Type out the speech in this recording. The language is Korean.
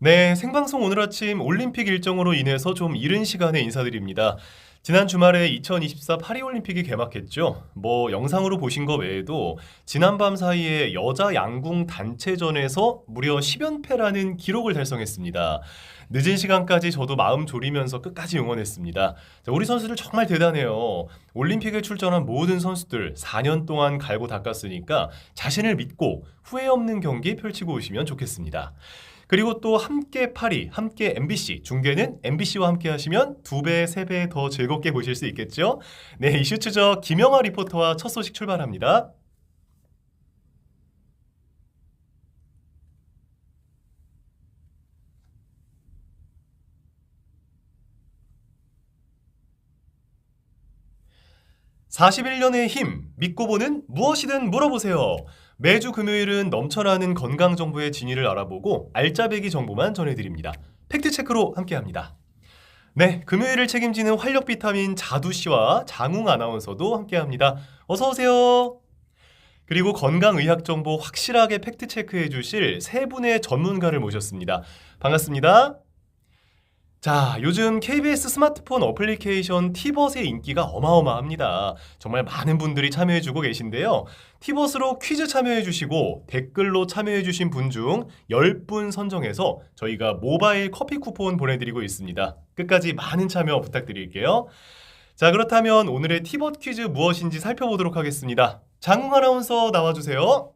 네, 생방송 오늘 아침 올림픽 일정으로 인해서 좀 이른 시간에 인사드립니다. 지난 주말에 2024 파리올림픽이 개막했죠. 뭐 영상으로 보신 거 외에도 지난밤 사이에 여자 양궁 단체전에서 무려 10연패라는 기록을 달성했습니다. 늦은 시간까지 저도 마음 졸이면서 끝까지 응원했습니다. 자, 우리 선수들 정말 대단해요. 올림픽에 출전한 모든 선수들 4년 동안 갈고 닦았으니까 자신을 믿고 후회 없는 경기 펼치고 오시면 좋겠습니다. 그리고 또 함께 파리, 함께 MBC, 중계는 MBC와 함께 하시면 두 배, 세 배 더 즐겁게 보실 수 있겠죠? 네, 이슈 추적 김영아 리포터와 첫 소식 출발합니다. (41년의 힘) 믿고 보는 무엇이든 물어보세요 매주 금요일은 넘쳐나는 건강 정보의 진위를 알아보고 알짜배기 정보만 전해드립니다. 팩트 체크로 함께합니다. 네, 금요일을 책임지는 활력 비타민 자두 씨와 장웅 아나운서도 함께합니다. 어서 오세요. 그리고 건강 의학 정보 확실하게 팩트 체크해 주실 세 분의 전문가를 모셨습니다. 반갑습니다. 자, 요즘 KBS 스마트폰 어플리케이션 티벗의 인기가 어마어마합니다. 정말 많은 분들이 참여해주고 계신데요. 티벗으로 퀴즈 참여해주시고 댓글로 참여해주신 분 중 10분 선정해서 저희가 모바일 커피 쿠폰 보내드리고 있습니다. 끝까지 많은 참여 부탁드릴게요. 자, 그렇다면 오늘의 티벗 퀴즈 무엇인지 살펴보도록 하겠습니다. 장웅 아나운서 나와주세요.